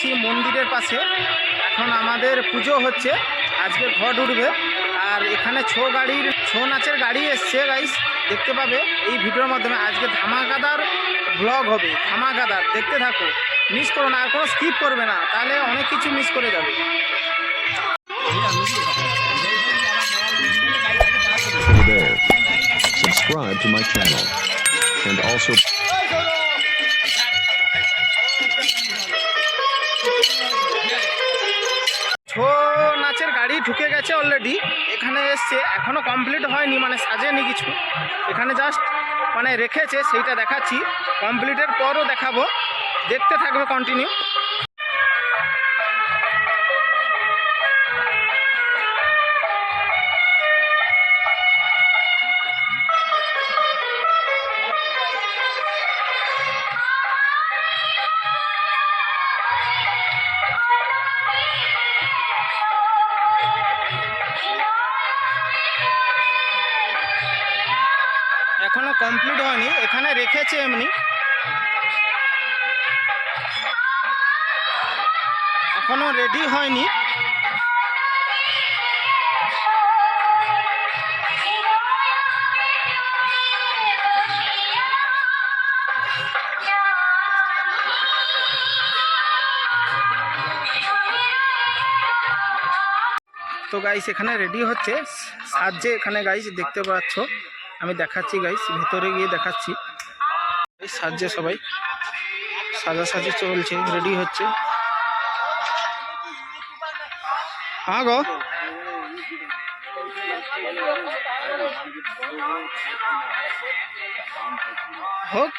আছি মন্দিরের পাশে। এখন আমাদের পুজো হচ্ছে। আজকে ঘট উঠবে। আর এখানে ছো গাড়ির, ছৌ নাচের গাড়ি এসছে গাইস দেখতে পাবে এই ভিডিওর মাধ্যমে। আজকে ধামাকাদার ব্লগ হবে। ধামাকাদার, দেখতে থাকো। মিস করো না, আর কোনো স্কিপ করবে না। তাহলে অনেক কিছু মিস করে যাবে. Subscribe to my channel. And also গেছে অলরেডি এখানে এসছে এখনও কমপ্লিট হয়নি মানে সাজেনি কিছু। এখানে জাস্ট মানে রেখেছে, সেইটা দেখাচ্ছি। কমপ্লিটের পরও দেখাবো। দেখতে থাকবে কন্টিনিউ এখনও কমপ্লিট হয়নি, এখানে রেখেছে এমনি। এখনও রেডি হয়নি। তো গাইস এখানে রেডি হচ্ছে। সাজছে এখানে গাইস দেখতে পাচ্ছ। আমি দেখাচ্ছি গাইস ভেতরে গিয়ে দেখাচ্ছি। এই সাজছে সবাই। সাজা সাজি চলছে রেডি হচ্ছে। হ্যাঁ গো। হোক।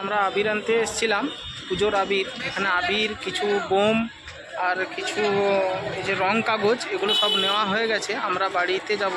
আমরা আবির আনতে এসেছিলাম, পুজোর আবির। এখানে আবির, কিছু বোম আর কিছু, এই যে রং কাগজ, এগুলো সব নেওয়া হয়ে গেছে। আমরা বাড়িতে যাব।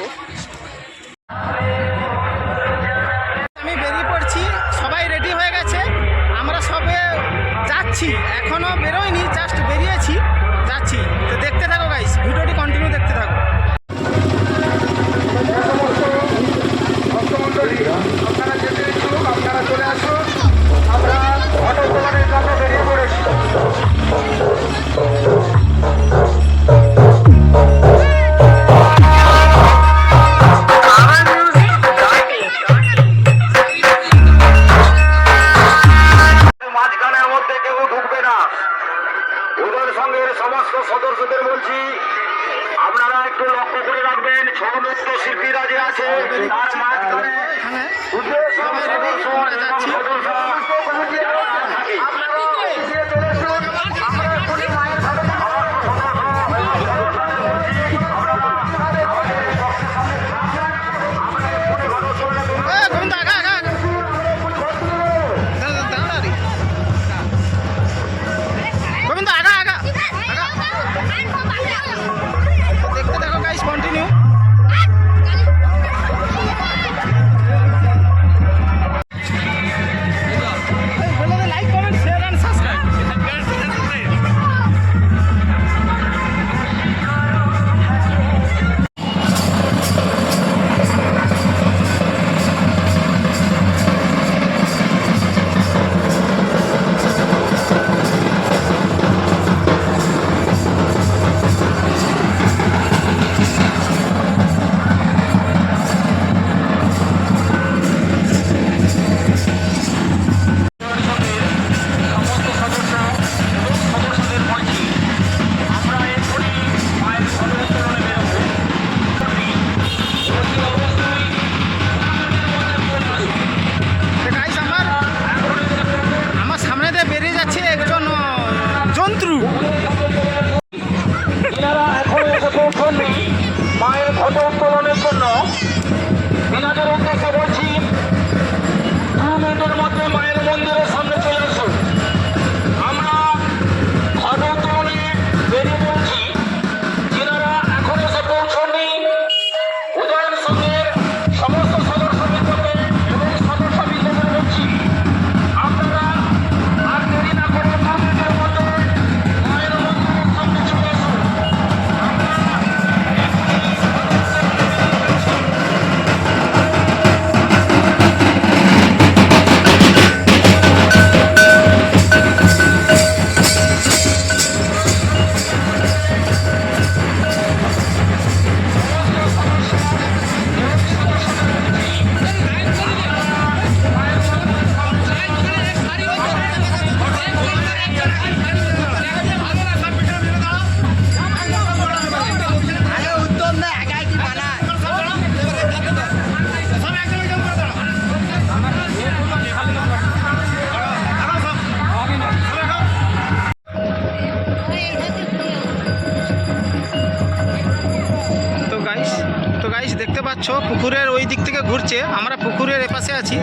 থেকে ঘুরছে, আমরা পুকুরের এপাশে আছি,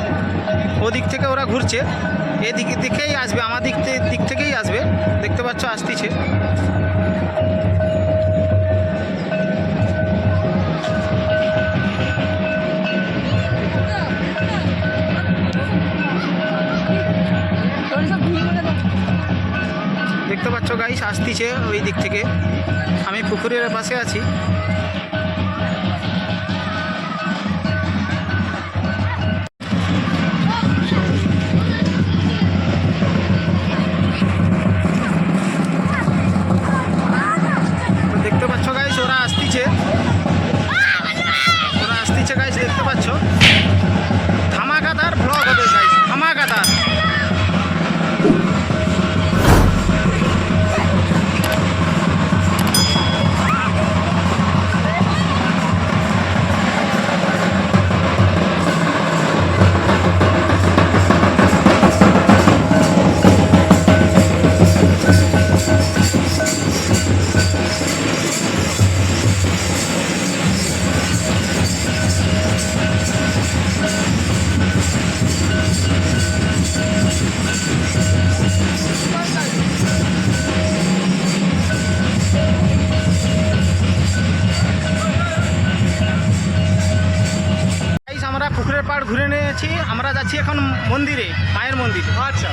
ওদিক থেকে ওরা ঘুরছে, এদিক দিকেই আসবে, আমার দিক দিক থেকেই আসবে, দেখতে পাচ্ছ আসতিছে। দেখতে পাচ্ছ গাইস আসতিছে ওই দিক থেকে। আমি পুকুরের পাশে আছি। আছি আমরা যাচ্ছি এখন মন্দিরে মায়ের মন্দির। আচ্ছা।